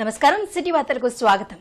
నమస్కారం సిటీ వార్తలకు స్వాగతం.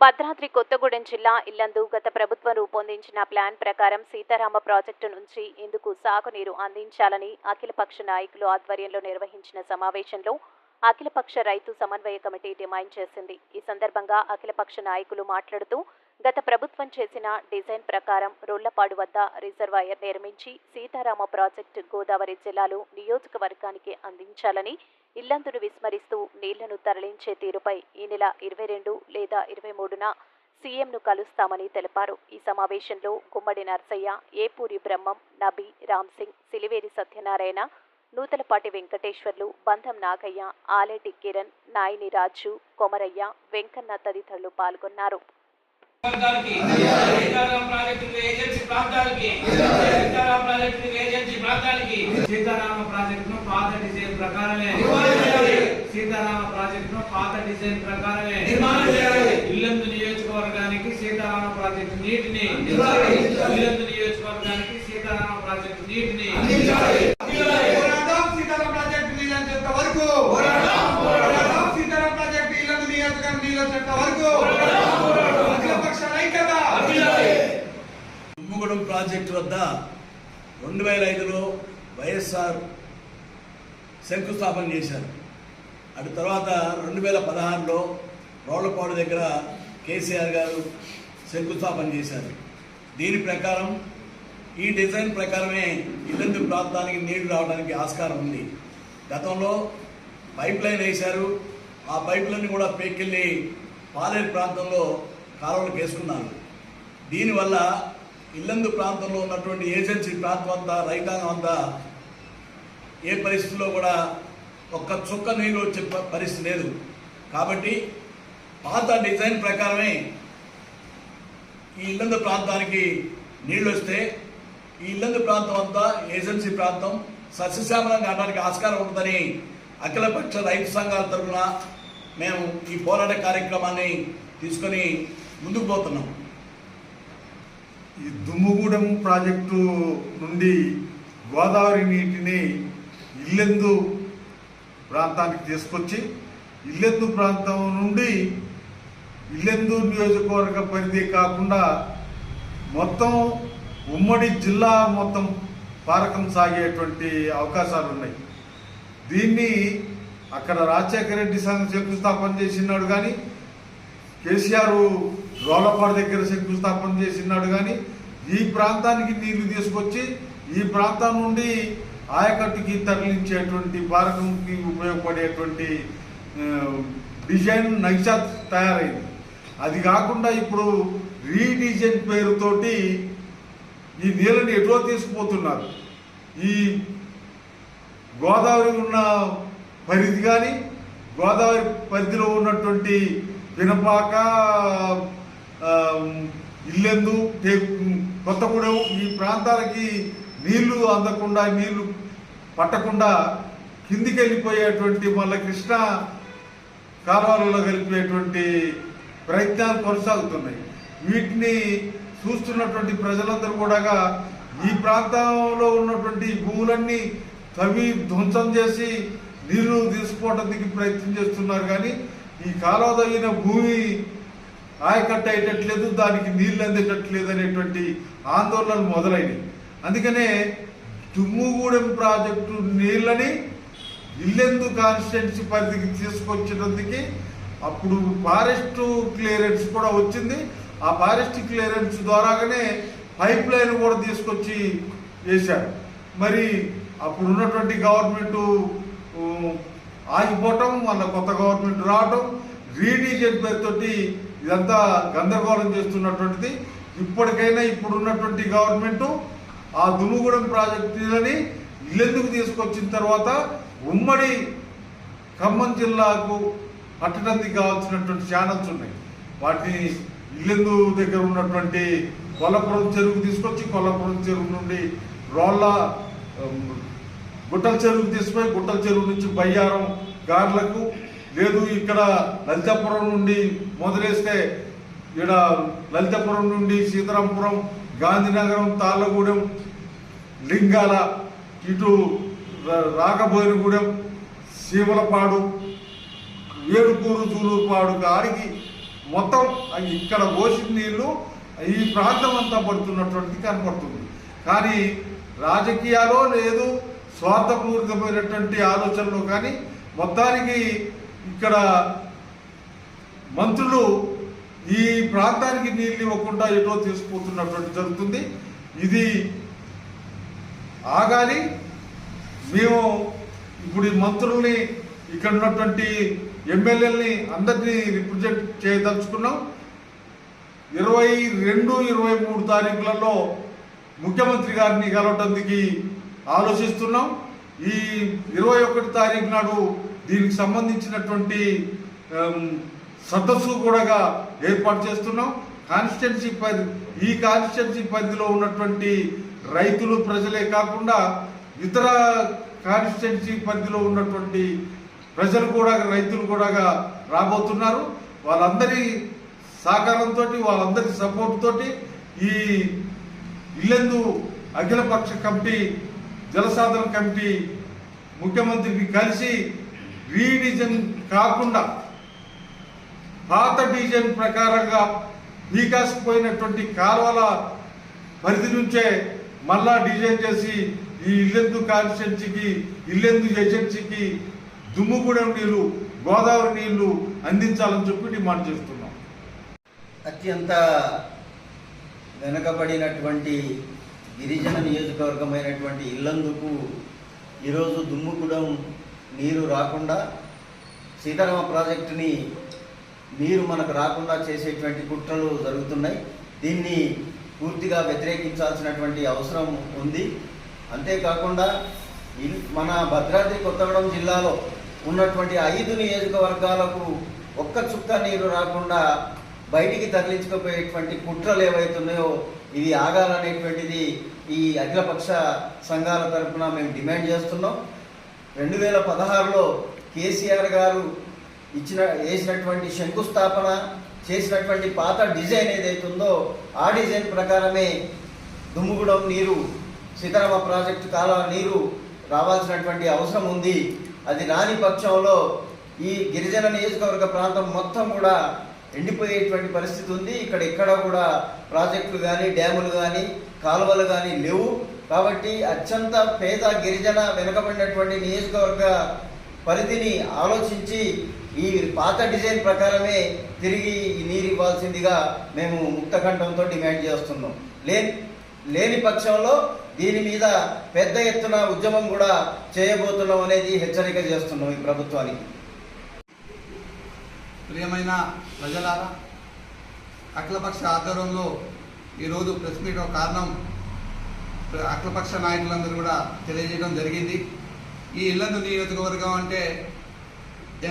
భద్రాద్రి కొత్తగూడెం జిల్లా ఇల్లందు గత ప్రభుత్వం రూపొందించిన ప్లాన్ ప్రకారం సీతారామ ప్రాజెక్టు నుంచి ఇందుకు సాగునీరు అందించాలని అఖిలపక్ష నాయకులు ఆధ్వర్యంలో నిర్వహించిన సమావేశంలో అఖిలపక్ష రైతు సమన్వయ కమిటీ డిమాండ్ చేసింది. ఈ సందర్భంగా అఖిలపక్ష నాయకులు మాట్లాడుతూ గత ప్రభుత్వం చేసిన డిజైన్ ప్రకారం రొళ్ళపాడు వద్ద రిజర్వాయర్ నిర్మించి సీతారామ ప్రాజెక్టు గోదావరి జిల్లాలో నియోజకవర్గానికి అందించాలని ఇల్లందును విస్మరిస్తూ నీళ్ళను తరలించే తీరుపై ఈ నెల ఇరవై రెండు లేదా ఇరవై మూడున సీఎంను కలుస్తామని తెలిపారు. ఈ సమావేశంలో గుమ్మడి నర్సయ్య ఏపూరి బ్రహ్మం నబీ రామ్ సింగ్ సిలివేరి సత్యనారాయణ నూతలపాటి వెంకటేశ్వర్లు బంధం నాగయ్య ఆలేటి కిరణ్ నాయిని రాజు కొమరయ్య వెంకన్న తదితరులు పాల్గొన్నారు. ప్రాంతాలకి సీతారాం ప్రాజెక్టు ఏజెన్సీ ప్రాంతాలకి సీతారాం ప్రాజెక్టు ఏజెన్సీ ప్రాంతాలకి సీతారామ ప్రాజెక్టును పాత డిజైన్ ప్రకారమే. సీతారామ ప్రాజెక్టును పాత డిజైన్ ప్రకారమే. ఇల్లందు నియోజకవర్గానికి సీతారామ ప్రాజెక్టు నీటిని ఇల్లందు నియోజకవర్గానికి సీతారామ ప్రాజెక్టు నీటిని పోరాటం సీతారాం ప్రాజెక్టు నీళ్ళంత వరకు పోరాటం సీతారాం ప్రాజెక్టు ఇల్లందు నియోజకవర్గం నీళ్ళంత వరకు అఖిలపక్ష ఐక్యత తుమ్మగూడెం ప్రాజెక్టు వద్ద రెండు వేల ఐదులో వైఎస్ఆర్ శంకుస్థాపన చేశారు. అటు తర్వాత రెండు వేల పదహారులో రోళ్ళపాడు దగ్గర కేసీఆర్ గారు శంకుస్థాపన చేశారు. దీని ప్రకారం ఈ డిజైన్ ప్రకారమే ఇల్లందు ప్రాంతానికి నీళ్ళు రావడానికి ఆస్కారం ఉంది. గతంలో పైప్ లైన్ వేశారు. ఆ పైపులన్నీ కూడా పేకెళ్ళి పాలేరు ప్రాంతంలో కాలువలకు వేసుకున్నారు దీనివల్ల ఇల్లందు ప్రాంతంలో ఉన్నటువంటి ఏజెన్సీ ప్రాంతం అంతా రైతాంగం అంతా ఏ పరిస్థితిలో కూడా ఒక్క చుక్క నీరు వచ్చే పరిస్థితి లేదు. కాబట్టి పాత డిజైన్ ప్రకారమే ఈ ఇల్లందు ప్రాంతానికి నీళ్ళు వస్తే ఈ ఇల్లందు ప్రాంతం అంతా ఏజెన్సీ ప్రాంతం సస్యశ్యామలం కావడానికి ఆస్కారం ఉంటుందని అఖిలపక్ష రైతు సంఘాల తరఫున మేము ఈ పోరాట కార్యక్రమాన్ని తీసుకొని ముందుకు పోతున్నాం. ఈ దుమ్ముగూడెం ప్రాజెక్టు నుండి గోదావరి నీటిని ఇల్లెందు ప్రాంతానికి తీసుకొచ్చి ఇల్లెందు ప్రాంతం నుండి ఇల్లెందు నియోజకవర్గ పరిధి కాకుండా మొత్తం ఉమ్మడి జిల్లా మొత్తం పారకం సాగేటువంటి అవకాశాలు ఉన్నాయి దీన్ని అక్కడ రాజశేఖర రెడ్డి సంఘం శంకుస్థాపన చేసినాడు కానీ కేసీఆర్ రోలపాడు దగ్గర శంకుస్థాపన చేసినాడు కానీ ఈ ప్రాంతానికి నీళ్ళు తీసుకొచ్చి ఈ ప్రాంతం నుండి ఆయకట్టుకి తరలించేటువంటి భారతంకి ఉపయోగపడేటువంటి డిజైన్ నైషా తయారైంది. అది కాకుండా ఇప్పుడు రీడిజైన్ పేరుతోటి ఈ నీళ్ళని ఎటో తీసుకుపోతున్నారు. ఈ గోదావరి ఉన్న పరిధి కానీ గోదావరి పరిధిలో ఉన్నటువంటి పినపాక ఇల్లెందు కొత్త కొత్తగూడెం ఈ ప్రాంతాలకి నీళ్ళు అందకుండా నీళ్ళు పట్టకుండా కిందికి వెళ్ళిపోయేటువంటి మళ్ళీ కృష్ణా కాలువలలో కలిపేటువంటి ప్రయత్నాలు కొనసాగుతున్నాయి. వీటిని చూస్తున్నటువంటి ప్రజలందరూ కూడా ఈ ప్రాంతంలో ఉన్నటువంటి భూములన్నీ తవ్వి ధ్వంసం చేసి నీళ్ళు తీసుకోవడానికి ప్రయత్నం చేస్తున్నారు. కానీ ఈ కాలువ తగిన భూమి ఆయకట్ట అయ్యేటట్లేదు దానికి నీళ్ళు అందేటట్లేదు అనేటువంటి ఆందోళనలు మొదలైనవి. అందుకనే తుమ్ముగూడెం ప్రాజెక్టు నీళ్ళని ఇల్లెందు కాన్స్టిట్యున్సీ పరిధికి తీసుకొచ్చినందుకు అప్పుడు ఫారెస్ట్ క్లియరెన్స్ కూడా వచ్చింది. ఆ ఫారెస్ట్ క్లియరెన్స్ ద్వారాగానే పైప్ లైన్ కూడా తీసుకొచ్చి వేశారు. మరి అప్పుడు ఉన్నటువంటి గవర్నమెంట్ ఆగిపోవటం మళ్ళీ కొత్త గవర్నమెంట్ రావటం రీడిజన్ పేరుతోటి ఇదంతా గందరగోళం చేస్తున్నటువంటిది. ఇప్పటికైనా ఇప్పుడున్నటువంటి గవర్నమెంటు గవర్నమెంట్ ఆ దుమ్ముగూడెం ప్రాజెక్టులని ఇల్లెందుకు తీసుకొచ్చిన తర్వాత ఉమ్మడి ఖమ్మం జిల్లాకు పట్టడానికి కావాల్సినటువంటి ఛానల్స్ ఉన్నాయి. వాటిని ఇల్లెందు దగ్గర ఉన్నటువంటి కొల్లపురం చెరువు తీసుకొచ్చి కొల్లపురం చెరువు నుండి రోళ్ళ గుట్టల చెరువు తీసుకుపోయి గుట్టల చెరువు నుంచి బయ్యారం గార్లకు లేదు ఇక్కడ లలితాపురం నుండి మొదలేస్తే ఇక్కడ లలితాపురం నుండి సీతారాంపురం గాంధీనగరం తాళ్ళగూడెం లింగాల ఇటు రాకబోయినగూడెం సీమలపాడు ఏడుకూరు జూలూరుపాడు కాడికి మొత్తం ఇక్కడ పోసిన నీళ్ళు ఈ ప్రాంతం అంతా పడుతున్నటువంటిది కనపడుతుంది. కానీ రాజకీయాలో లేదు స్వార్థపూరితమైనటువంటి ఆలోచనలో కానీ మొత్తానికి ఇక్కడ మంత్రులు ఈ ప్రాంతానికి నీళ్ళు ఇవ్వకుండా ఎటో తీసుకుపోతున్నటువంటి జరుగుతుంది. ఇది ఆగాలి. మేము ఇప్పుడు ఈ మంత్రుల్ని ఇక్కడ ఉన్నటువంటి ఎమ్మెల్యేలని అందరినీ రిప్రజెంట్ చేయదలుచుకున్నాం. ఇరవై రెండు ఇరవై మూడు తారీఖులలో ముఖ్యమంత్రి గారిని కలవటానికి ఆలోచిస్తున్నాం. ఈ ఇరవై ఒకటి తారీఖు నాడు దీనికి సంబంధించినటువంటి సదస్సు కూడా ఏర్పాటు చేస్తున్నాం. కాన్స్టిట్యున్సీ పరి ఈ కాన్స్టిట్యున్సీ పరిధిలో ఉన్నటువంటి రైతులు ప్రజలే కాకుండా ఇతర కాన్స్టిట్యున్సీ పరిధిలో ఉన్నటువంటి ప్రజలు కూడా రైతులు కూడా రాబోతున్నారు. వాళ్ళందరి సహకారంతో వాళ్ళందరి సపోర్ట్ తోటి ఈ ఇల్లెందు అఖిలపక్ష కమిటీ జలసాధన కమిటీ ముఖ్యమంత్రిని కలిసి రీడిజన్ కాకుండా పాత డిజైన్ ప్రకారంగా నీకాసిపోయినటువంటి కాలువల పరిధి నుంచే మళ్ళా డిజైన్ చేసి ఈ ఇల్లెందు కాన్స్టిట్యున్సీకి ఇల్లెందు ఏజెన్సీకి దుమ్ముగూడెం నీళ్ళు గోదావరి నీళ్ళు అందించాలని చెప్పి డిమాండ్ చేస్తున్నాం. అత్యంత వెనకబడినటువంటి గిరిజన నియోజకవర్గమైనటువంటి ఇల్లందుకు ఈరోజు దుమ్ముగూడెం నీరు రాకుండా సీతారామ ప్రాజెక్టుని నీరు మనకు రాకుండా చేసేటువంటి కుట్రలు జరుగుతున్నాయి. దీన్ని పూర్తిగా వ్యతిరేకించాల్సినటువంటి అవసరం ఉంది. అంతేకాకుండా మన భద్రాద్రి కొత్తగూడెం జిల్లాలో ఉన్నటువంటి ఐదు నియోజకవర్గాలకు ఒక్క చుక్క నీరు రాకుండా బయటికి తరలించుకుపోయేటువంటి కుట్రలు ఏవైతున్నాయో ఇది ఆగాలనేటువంటిది ఈ అఖిలపక్ష సంఘాల తరఫున మేము డిమాండ్ చేస్తున్నాం. రెండు వేల పదహారులో కేసీఆర్ గారు ఇచ్చిన వేసినటువంటి శంకుస్థాపన చేసినటువంటి పాత డిజైన్ ఏదైతుందో ఆ డిజైన్ ప్రకారమే దుమ్ముగూడెం నీరు సీతారామ ప్రాజెక్టు కాల నీరు రావాల్సినటువంటి అవసరం ఉంది. అది రాని పక్షంలో ఈ గిరిజన నియోజకవర్గ ప్రాంతం మొత్తం కూడా ఎండిపోయేటువంటి పరిస్థితి ఉంది. ఇక్కడ ఎక్కడ కూడా ప్రాజెక్టులు కానీ డ్యాములు కానీ కాలువలు కానీ లేవు. కాబట్టి అత్యంత పేద గిరిజన వెనుకబడినటువంటి నియోజకవర్గ పరిధిని ఆలోచించి ఈ పాత డిజైన్ ప్రకారమే తిరిగి నీరు ఇవ్వాల్సిందిగా మేము ముక్తఖండంతో డిమాండ్ చేస్తున్నాం. లే లేని పక్షంలో దీని మీద పెద్ద ఎత్తున ఉద్యమం కూడా చేయబోతున్నాం అనేది హెచ్చరిక చేస్తున్నాం ఈ ప్రభుత్వానికి. ప్రియమైన ప్రజలారా అఖిలపక్ష ఆధ్వర్యంలో ఈరోజు ప్రెస్ మీట్ కారణం అఖిలపక్ష నాయకులందరూ కూడా తెలియజేయడం జరిగింది. ఈ ఇల్లందు నియోజకవర్గం అంటే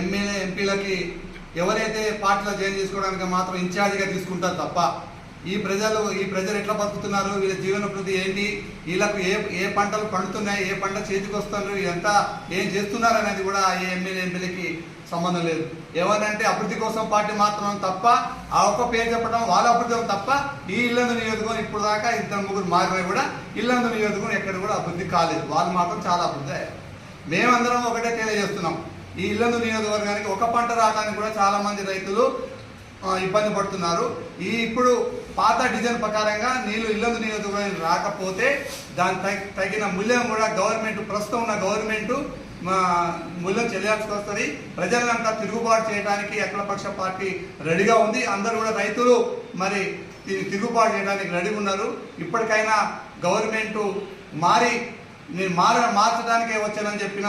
ఎమ్మెల్యే ఎంపీలకి ఎవరైతే పార్టీలో జాయిన్ చేసుకోవడానికి మాత్రం ఇన్ఛార్జిగా తీసుకుంటారు తప్ప ఈ ప్రజలు ఈ ప్రజలు ఎట్లా బతుకుతున్నారు? వీళ్ళ జీవన ఏంటి? వీళ్ళకు ఏ ఏ పంటలు పండుతున్నాయి? ఏ పంట చేతికి వస్తున్నారు ఎంత ఏం చేస్తున్నారు అనేది కూడా ఏ ఎమ్మెల్యే ఎమ్మెల్యేకి సంబంధం లేదు. ఎవరంటే అభివృద్ధి కోసం పార్టీ మాత్రం తప్ప ఆ ఒక్క పేరు చెప్పడం వాళ్ళ అభివృద్ధి తప్ప ఈ ఇల్లందు నియోజకవర్గం ఇప్పుడు దాకా ఇద్దరు ముగ్గురు మారిపోయి కూడా ఇల్లందు నియోజకవర్గం ఎక్కడ కూడా అభివృద్ధి కాలేదు. వాళ్ళు మాత్రం చాలా అభివృద్ధి అయ్యారు. మేమందరం ఒకటే తెలియజేస్తున్నాం. ఈ ఇల్లందు నియోజకవర్గానికి ఒక పంట రావడానికి కూడా చాలా మంది రైతులు ఇబ్బంది పడుతున్నారు. ఈ ఇప్పుడు పాత డిజైన్ ప్రకారంగా నీళ్ళు ఇల్లందు నియోజకవర్గం రాకపోతే దాని తగిన మూల్యం కూడా గవర్నమెంట్ ప్రస్తుతం ఉన్న గవర్నమెంట్ మూల్యం చెల్లించాల్సి వస్తుంది. ప్రజలంతా తిరుగుబాటు చేయడానికి అఖిలపక్ష పార్టీ రెడీగా ఉంది. అందరూ కూడా రైతులు మరి దీన్ని తిరుగుబాటు చేయడానికి రెడీగా ఉన్నారు. ఇప్పటికైనా గవర్నమెంట్ మారి నేను మార మార్చడానికే వచ్చానని చెప్పిన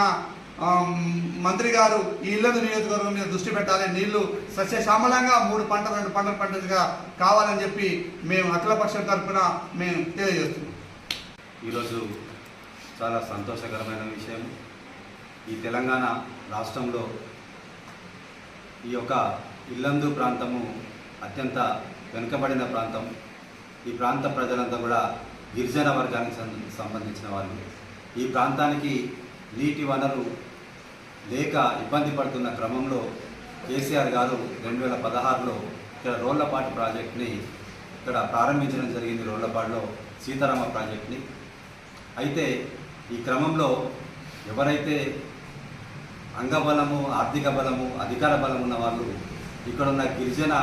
మంత్రి గారు ఈ ఇళ్ళను నియోజకవర్గం మీద దృష్టి పెట్టాలి. నీళ్ళు సస్యశ్యామలంగా మూడు పంటలు రెండు పంటల పంటలుగా కావాలని చెప్పి మేము అఖిలపక్షం తరఫున మేము తెలియజేస్తున్నాం. ఈరోజు చాలా సంతోషకరమైన విషయం. ఈ తెలంగాణ రాష్ట్రంలో ఈ యొక్క ఇల్లందు ప్రాంతము అత్యంత వెనుకబడిన ప్రాంతం. ఈ ప్రాంత ప్రజలంతా కూడా గిరిజన వర్గానికి సం- సంబంధించిన వాళ్ళు. ఈ ప్రాంతానికి నీటి వనరు లేక ఇబ్బంది పడుతున్న క్రమంలో కేసీఆర్ గారు రెండు వేల పదహారులో ఇక్కడ రోళ్ళపాటి ప్రాజెక్ట్ని ఇక్కడ ప్రారంభించడం జరిగింది. రోళ్ళపాడులో సీతారామ ప్రాజెక్ట్ని. అయితే ఈ క్రమంలో ఎవరైతే అంగబలము ఆర్థిక బలము అధికార బలం ఉన్న వాళ్ళు ఇక్కడున్న గిరిజన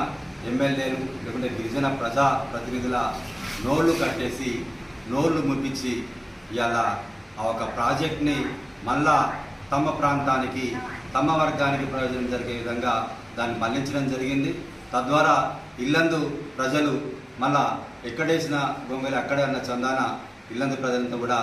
ఎమ్మెల్యేలు లేకుంటే గిరిజన ప్రజా ప్రతినిధుల నోళ్ళు కట్టేసి నోళ్ళు ముప్పించి ఇలా ఆ ఒక ప్రాజెక్ట్ని మళ్ళా తమ ప్రాంతానికి తమ వర్గానికి ప్రయోజనం జరిగే విధంగా దాన్ని మళ్ళించడం జరిగింది. తద్వారా ఇల్లందు ప్రజలు మళ్ళా ఎక్కడేసిన గొంగలి అక్కడే అన్న చందాన ఇల్లందు ప్రజలంతా కూడా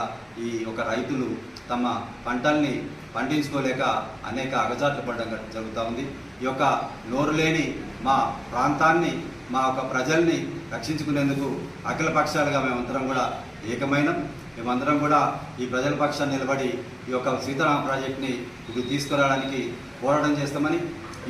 ఈ ఒక రైతులు తమ పంటల్ని పండించుకోలేక అనేక అగచాట్లు పడడం జరుగుతూ ఉంది. ఈ యొక్క నోరు లేని మా ప్రాంతాన్ని మా యొక్క ప్రజల్ని రక్షించుకునేందుకు అఖిల పక్షాలుగా మేమంతరం కూడా ఏకమైనం. మేమందరం కూడా ఈ ప్రజల పక్షాన్ని నిలబడి ఈ యొక్క సీతారామ ప్రాజెక్ట్ని ఇది తీసుకురావడానికి పోరాటం చేస్తామని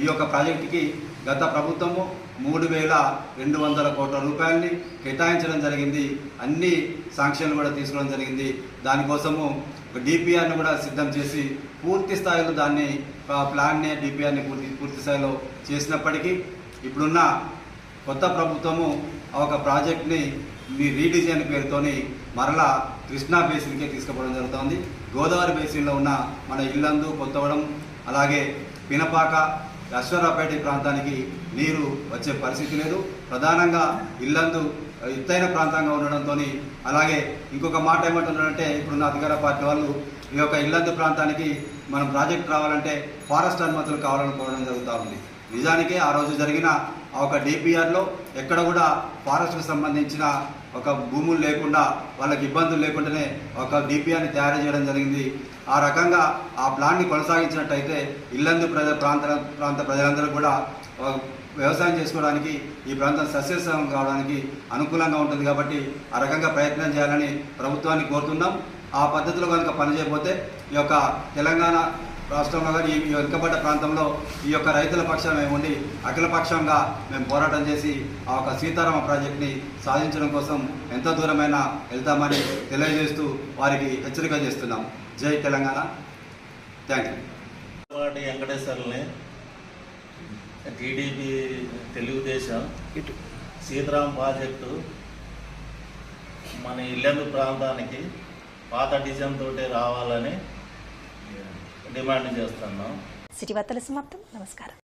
ఈ యొక్క ప్రాజెక్టుకి గత ప్రభుత్వము మూడు వేల రెండు వందల కోట్ల రూపాయలని కేటాయించడం జరిగింది. అన్ని శాంక్షన్లు కూడా తీసుకోవడం జరిగింది. దానికోసము ఒక డిపిఆర్ని కూడా సిద్ధం చేసి పూర్తి స్థాయిలో దాన్ని ప్లాన్ని డిపిఆర్ని పూర్తి పూర్తి స్థాయిలో చేసినప్పటికీ ఇప్పుడున్న కొత్త ప్రభుత్వము ఆ ఒక ప్రాజెక్ట్ని మీ రీడిజైన్ పేరుతోని మరలా కృష్ణా బేసిన్కే తీసుకుపోవడం జరుగుతుంది. గోదావరి బేసిన్లో ఉన్న మన ఇల్లందు కొత్తవడం అలాగే పినపాక అశ్వరాపేట ప్రాంతానికి నీరు వచ్చే పరిస్థితి లేదు. ప్రధానంగా ఇల్లందు ఎత్తైన ప్రాంతంగా ఉండడంతో అలాగే ఇంకొక మాట ఏమంటున్నారంటే ఇప్పుడున్న అధికార పార్టీ వాళ్ళు ఈ యొక్క ఇల్లందు ప్రాంతానికి మనం ప్రాజెక్ట్ రావాలంటే ఫారెస్ట్ అనుమతులు కావాలని కోరడం జరుగుతూ ఉంది. నిజానికి ఆ రోజు జరిగిన ఆ ఒక డిపిఆర్లో ఎక్కడ కూడా ఫారెస్ట్కు సంబంధించిన ఒక భూములు లేకుండా వాళ్ళకి ఇబ్బందులు లేకుండానే ఒక డిపిఆర్ని తయారు చేయడం జరిగింది. ఆ రకంగా ఆ ప్లాన్ని కొనసాగించినట్టయితే ఇల్లందు ప్రజ ప్రాంత ప్రాంత ప్రజలందరూ కూడా వ్యవసాయం చేసుకోవడానికి ఈ ప్రాంతం సస్యశ్రమం కావడానికి అనుకూలంగా ఉంటుంది కాబట్టి ఆ రకంగా ప్రయత్నం చేయాలని ప్రభుత్వాన్ని కోరుతున్నాం. ఆ పద్ధతిలో కనుక పనిచేయకపోతే ఈ యొక్క తెలంగాణ రాష్ట్రంలో కానీ ఈ వెనుకబడ్డ ప్రాంతంలో ఈ యొక్క రైతుల పక్షం మేము ఉండి అఖిల పక్షంగా మేము పోరాటం చేసి ఆ ఒక సీతారామ ప్రాజెక్ట్ని సాధించడం కోసం ఎంత దూరమైనా వెళ్తామని తెలియజేస్తూ వారికి హెచ్చరిక చేస్తున్నాం. జై తెలంగాణ. Thank you. వాటి వెంకటేశ్వర్లని టీడీపీ తెలుగుదేశం సీతారాం ప్రాజెక్టు మన ఇల్లెందు ప్రాంతానికి పాత డిజైన్ తోటే రావాలని డిమాండ్ చేస్తున్నాం. సిటీ వార్తల సమాప్తం. నమస్కారం.